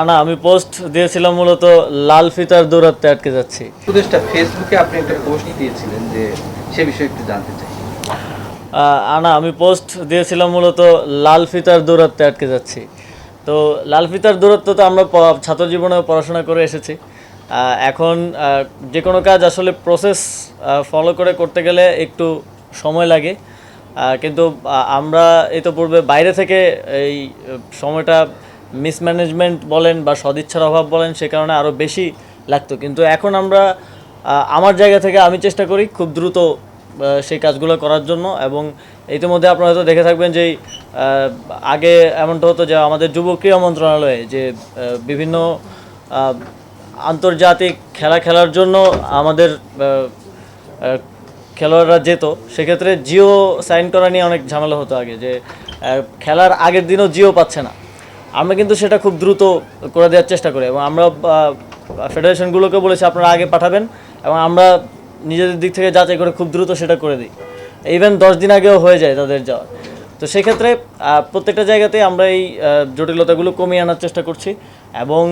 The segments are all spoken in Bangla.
আনা আমি পোস্ট দিয়েছিলাম মূলত লাল ফিতার দূরত্বে আটকে যাচ্ছি। উপদেশটা ফেসবুকে আপনি একটা পোস্ট দিয়েছিলেন যে সে বিষয়ে একটু জানতে চাই। আনা আমি পোস্ট দিয়েছিলাম মূলত লাল ফিতার দূরত্বে আটকে যাচ্ছি। তো লাল ফিতার দূরত্ব তো আমরা ছাত্র জীবনে পড়াশোনা করে এসেছি। এখন যে কোনো কাজ আসলে প্রসেস ফলো করে করতে গেলে একটু সময় লাগে। কিন্তু আমরা এই তো পূর্বে বাইরে থেকে এই সময়টা মিসম্যানেজমেন্ট বলেন বা সদিচ্ছার অভাব বলেন, সে কারণে আরও বেশি লাগতো। কিন্তু এখন আমরা আমার জায়গা থেকে আমি চেষ্টা করি খুব দ্রুত সেই কাজগুলো করার জন্য এবং ইতিমধ্যে আপনারা হয়তো দেখে থাকবেন যে আগে এমনটা হতো যে আমাদের যুব ক্রীড়া মন্ত্রণালয়ে যে বিভিন্ন আন্তর্জাতিক খেলা খেলার জন্য আমাদের খেলোয়াড়রা যেত, সেক্ষেত্রে জিও সাইন করা নিয়ে অনেক ঝামেলা হতো আগে যে খেলার আগের দিনও জিও পাচ্ছে না। আমরা কিন্তু সেটা খুব দ্রুত করে দেওয়ার চেষ্টা করি এবং আমরা ফেডারেশনগুলোকে বলেছি আপনারা আগে পাঠাবেন এবং আমরা নিজেদের দিক থেকে যাচাই করে খুব দ্রুত সেটা করে দিই। ইভেন দশ দিন আগেও হয়ে যায় তাদের যাওয়ার। তো সেক্ষেত্রে প্রত্যেকটা জায়গাতে আমরা এই জটিলতাগুলো কমিয়ে আনার চেষ্টা করছি এবং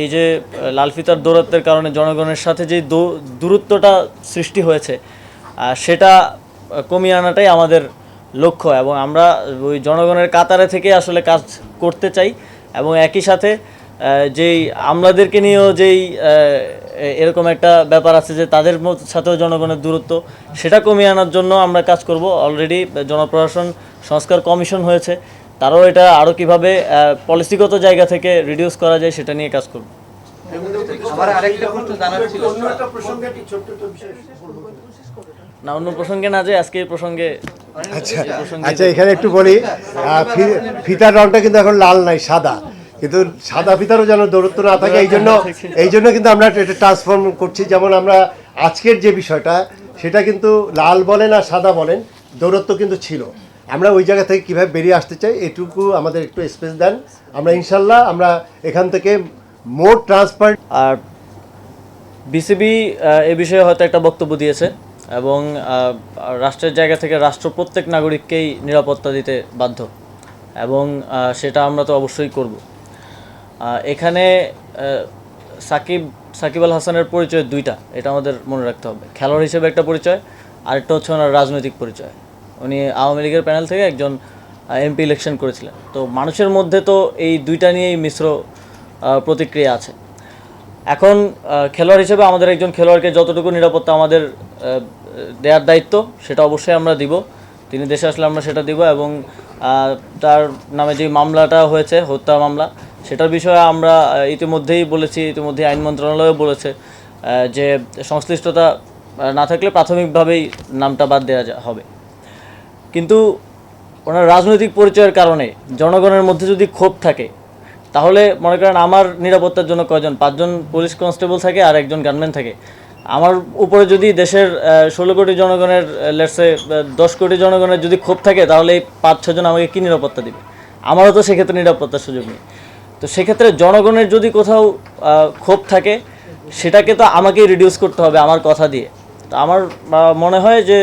এই যে আহ, লাল ফিতার দৌরত্বের কারণে জনগণের সাথে যে দূরত্বটা সৃষ্টি হয়েছে সেটা কমিয়ে আনাটাই আমাদের লক্ষ্য এবং আমরা ওই জনগণের কাতারে থেকে আসলে কাজ করতে চাই এবং একই সাথে যেই আমলাদেরকে নিয়েও যেই এরকম একটা ব্যাপার আছে যে তাদের সাথেও জনগণের দূরত্ব সেটা কমিয়ে আনার জন্য আমরা কাজ করব। অলরেডি জনপ্রশাসন সংস্কার কমিশন হয়েছে তারাও এটা আরও কীভাবে পলিসিগত জায়গা থেকে রিডিউস করা যায় সেটা নিয়ে কাজ করব। না অন্য প্রসঙ্গে না যে আজকে এই প্রসঙ্গে আচ্ছা আচ্ছা এখানে একটু বলি ফিতার রংটা কিন্তু এখন লাল নাই সাদা। কিন্তু সাদা ফিতারও যেন দূরত্ব না থাকে এই জন্য এই জন্য কিন্তু আমরা এটা ট্রান্সফর্ম করছি। যেমন আমরা আজকের যে বিষয়টা সেটা কিন্তু লাল বলেন আর সাদা বলেন দূরত্ব কিন্তু ছিল। আমরা ওই জায়গা থেকে কীভাবে বেরিয়ে আসতে চাই এটুকু আমাদের একটু স্পেস দেন। আমরা ইনশাল্লাহ আমরা এখান থেকে মোর ট্রান্সপার আর বিসিবি এ বিষয়ে হয়তো একটা বক্তব্য দিয়েছে। এবং রাষ্ট্রের জায়গা থেকে রাষ্ট্র প্রত্যেক নাগরিককেই নিরাপত্তা দিতে বাধ্য। এবং সেটা আমরা তো অবশ্যই করব। এখানে সাকিব সাকিব আল হাসানের পরিচয় দুইটা, এটা আমাদের মনে রাখতে হবে। খেলোয়াড় হিসেবে একটা পরিচয়, আরেকটা হচ্ছে ওনার রাজনৈতিক পরিচয়। উনি আওয়ামী লীগের প্যানেল থেকে একজন এমপি ইলেকশন করেছিলেন। তো মানুষের মধ্যে তো এই দুইটা নিয়েই মিশ্র প্রতিক্রিয়া আছে। এখন খেলোয়াড় হিসেবে আমাদের একজন খেলোয়াড়কে যতটুকু নিরাপত্তা আমাদের দেওয়ার দায়িত্ব, সেটা অবশ্যই আমরা দিব। তিনি দেশে আসলে আমরা সেটা দিব এবং তার নামে যে মামলাটা হয়েছে, হত্যা মামলা, সেটার বিষয়ে আমরা ইতিমধ্যেই বলেছি, ইতিমধ্যেই আইন মন্ত্রণালয়ও বলেছে যে সংশ্লিষ্টতা না থাকলে প্রাথমিকভাবেই নামটা বাদ দেওয়া হবে। কিন্তু ওনার রাজনৈতিক পরিচয়ের কারণে জনগণের মধ্যে যদি ক্ষোভ থাকে, তাহলে মনে করেন আমার নিরাপত্তার জন্য কয়জন? পাঁচজন পুলিশ কনস্টেবল থাকে আর একজন গানম্যান থাকে। আমার উপরে যদি দেশের ষোলো কোটি জনগণের লেটসে দশ কোটি জনগণের যদি ক্ষোভ থাকে, তাহলে এই পাঁচ ছজন আমাকে কী নিরাপত্তা দিবে? আমারও তো সেক্ষেত্রে নিরাপত্তার সুযোগ নেই। তো সেক্ষেত্রে জনগণের যদি কোথাও ক্ষোভ থাকে, সেটাকে তো আমাকেই রিডিউস করতে হবে আমার কথা দিয়ে। তো আমার মনে হয় যে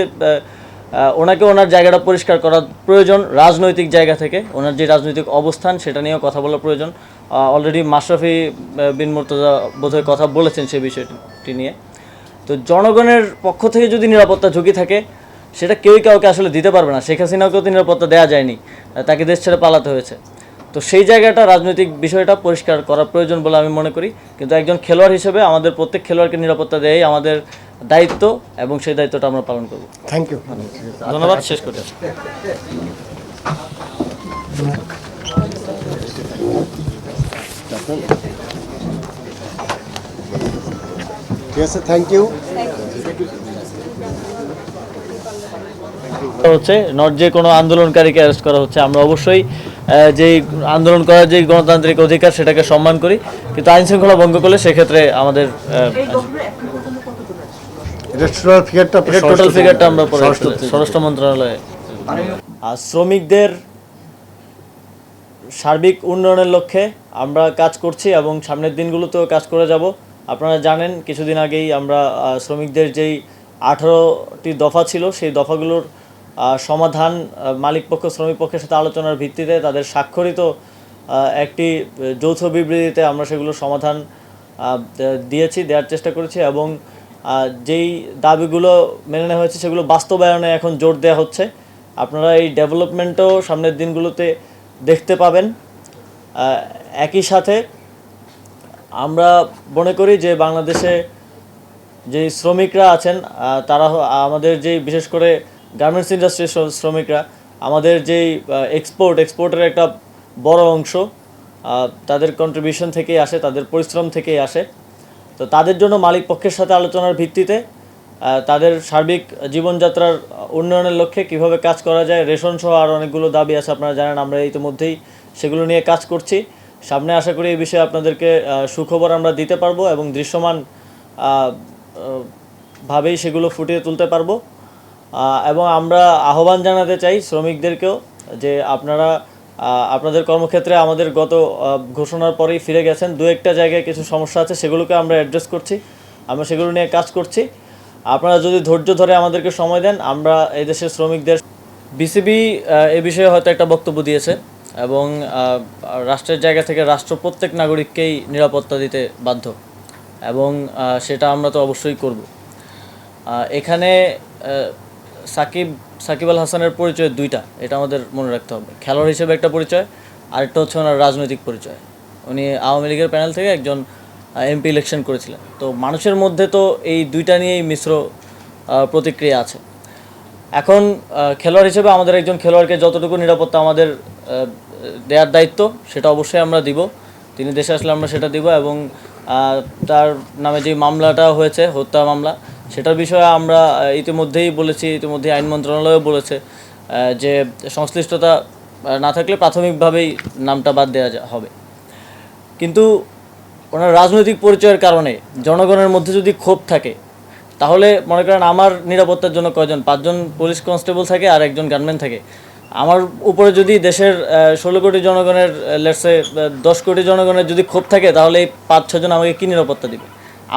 ওনাকে ওনার জায়গাটা পরিষ্কার করা প্রয়োজন, রাজনৈতিক জায়গা থেকে। ওনার যে রাজনৈতিক অবস্থান, সেটা নিয়েও কথা বলা প্রয়োজন। অলরেডি মাশরাফি বিন মুর্তজা বোধহয় কথা বলেছেন সেই বিষয়টি নিয়ে। তো জনগণের পক্ষ থেকে যদি নিরাপত্তা ঝুঁকি থাকে সেটা কেউই কাউকে আসলে দিতে পারবে না। শেখ হাসিনাকেও তো নিরাপত্তা দেওয়া যায়নি তাকে দেশ ছেড়ে পালাতে হয়েছে। তো সেই জায়গাটা রাজনৈতিক বিষয়টা পরিষ্কার করা প্রয়োজন বলে আমি মনে করি। কিন্তু একজন খেলোয়াড় হিসেবে আমাদের প্রত্যেক খেলোয়াড়কে নিরাপত্তা দেয় আমাদের দায়িত্ব এবং সেই দায়িত্বটা আমরা পালন করব। থ্যাংক ইউ ধন্যবাদ শেষ করি ঠিক আছে থ্যাংক ইউ হচ্ছে নট যে কোনো আন্দোলনকারীকে অ্যারেস্ট করা হচ্ছে আমরা অবশ্যই যেই আন্দোলন করার যে গণতান্ত্রিক অধিকার সেটাকে সম্মান করি কিন্তু আইন শৃঙ্খলা ভঙ্গ করলে সেক্ষেত্রে আমাদের টোটাল ফিগারটা ফিগারটা আমরা স্বরাষ্ট্র মন্ত্রণালয়ে। আর শ্রমিকদের সার্বিক উন্নয়নের লক্ষ্যে আমরা কাজ করছি এবং সামনের দিনগুলোতেও কাজ করে যাব। আপনারা জানেন কিছুদিন আগেই আমরা শ্রমিকদের যেই আঠারোটি দফা ছিল সেই দফাগুলোর সমাধান আহ, মালিক পক্ষ শ্রমিক পক্ষের সাথে আলোচনার ভিত্তিতে তাদের স্বাক্ষরিত একটি যৌথ বিবৃতিতে আমরা সেগুলো সমাধান দিয়েছি দেওয়ার চেষ্টা করেছি এবং যেই দাবিগুলো মেনে নেওয়া হয়েছে সেগুলো বাস্তবায়নে এখন জোর দেওয়া হচ্ছে। আপনারা এই ডেভেলপমেন্টও সামনের দিনগুলোতে দেখতে পাবেন। একই সাথে আমরা মনে করি যে বাংলাদেশে যে শ্রমিকরা আছেন তারা আমাদের যে বিশেষ করে গার্মেন্টস ইন্ডাস্ট্রির শ্রমিকরা, আমাদের যেই এক্সপোর্ট এক্সপোর্টের একটা বড় অংশ তাদের কন্ট্রিবিউশন থেকেই আসে, তাদের পরিশ্রম থেকেই আসে। তো তাদের জন্য মালিক পক্ষের সাথে আলোচনার ভিত্তিতে তাদের সার্বিক জীবনযাত্রার উন্নয়নের লক্ষ্যে কীভাবে কাজ করা যায় রেশন সহ আর অনেকগুলো দাবি আছে, আপনারা জানেন, আমরা ইতিমধ্যেই সেগুলো নিয়ে কাজ করছি। সামনে আশা করি এই বিষয়ে আপনাদেরকে সুখবর আমরা দিতে পারব এবং দৃশ্যমান ভাবেই সেগুলো ফুটিয়ে তুলতে পারব। এবং আমরা আহ্বান জানাতে চাই শ্রমিকদেরকেও যে আপনারা আপনাদের কর্মক্ষেত্রে আমাদের গত ঘোষণার পরেই ফিরে গেছেন। দু একটা জায়গায় কিছু সমস্যা আছে, সেগুলোকে আমরা অ্যাড্রেস করছি। আমরা সেগুলো নিয়ে কাজ করছি। আপনারা যদি ধৈর্য ধরে আমাদেরকে সময় দেন, আমরা এই দেশের শ্রমিকদের, বিসিবি এ বিষয়ে হয়তো একটা বক্তব্য দিয়েছে। এবং রাষ্ট্রের জায়গা থেকে রাষ্ট্র প্রত্যেক নাগরিককেই নিরাপত্তা দিতে বাধ্য। এবং সেটা আমরা তো অবশ্যই করব। এখানে সাকিব সাকিব আল হাসানের পরিচয় দুইটা, এটা আমাদের মনে রাখতে হবে। খেলোয়াড় হিসেবে একটা পরিচয়, আরেকটা হচ্ছে ওনার রাজনৈতিক পরিচয়। উনি আওয়ামী লীগের প্যানেল থেকে একজন এমপি ইলেকশন করেছিলেন। তো মানুষের মধ্যে তো এই দুইটা নিয়েই মিশ্র প্রতিক্রিয়া আছে। এখন খেলোয়াড় হিসেবে আমাদের একজন খেলোয়াড়কে যতটুকু নিরাপত্তা আমাদের দেওয়ার দায়িত্ব, সেটা অবশ্যই আমরা দিব। তিনি দেশে আসলে আমরা সেটা দিব এবং তার নামে যে মামলাটা হয়েছে, হত্যা মামলা, সেটার বিষয়ে আমরা ইতিমধ্যেই বলেছি, ইতিমধ্যেই আইন মন্ত্রণালয়ও বলেছে যে সংশ্লিষ্টতা না থাকলে প্রাথমিকভাবেই নামটা বাদ দেওয়া হবে। কিন্তু ওনার রাজনৈতিক পরিচয়ের কারণে জনগণের মধ্যে যদি ক্ষোভ থাকে, তাহলে মনে করেন আমার নিরাপত্তার জন্য কয়জন? পাঁচজন পুলিশ কনস্টেবল থাকে আর একজন গানম্যান থাকে। আমার উপরে যদি দেশের ষোলো কোটি জনগণের লেটসে দশ কোটি জনগণের যদি ক্ষোভ থাকে, তাহলে এই পাঁচ ছজন আমাকে কী নিরাপত্তা দিবে?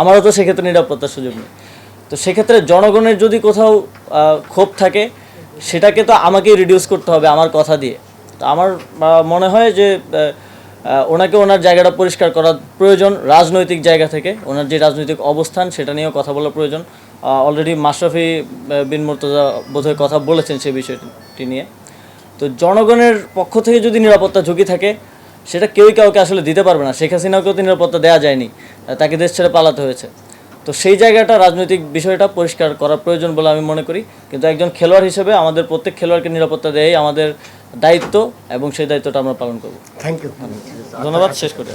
আমারও তো সেক্ষেত্রে নিরাপত্তার সুযোগ নেই। তো সেক্ষেত্রে জনগণের যদি কোথাও ক্ষোভ থাকে, সেটাকে তো আমাকেই রিডিউস করতে হবে আমার কথা দিয়ে। তো আমার মনে হয় যে ওনাকে ওনার জায়গাটা পরিষ্কার করা প্রয়োজন, রাজনৈতিক জায়গা থেকে। ওনার যে রাজনৈতিক অবস্থান, সেটা নিয়েও কথা বলা প্রয়োজন। অলরেডি মাশরাফি বিন মুর্তজা বোধহয় কথা বলেছেন সেই বিষয়টি নিয়ে। তো জনগণের পক্ষ থেকে যদি নিরাপত্তা ঝুঁকি থাকে সেটা কেউই কাউকে আসলে দিতে পারবে না। শেখ হাসিনাকেও তো নিরাপত্তা দেওয়া যায়নি তাকে দেশ ছেড়ে পালাতে হয়েছে। তো সেই জায়গাটা রাজনৈতিক বিষয়টা পরিষ্কার করা প্রয়োজন বলে আমি মনে করি। কিন্তু একজন খেলোয়াড় হিসেবে আমাদের প্রত্যেক খেলোয়াড়কে নিরাপত্তা দেয় আমাদের দায়িত্ব এবং সেই দায়িত্বটা আমরা পালন করব। থ্যাংক ইউ ধন্যবাদ শেষ করে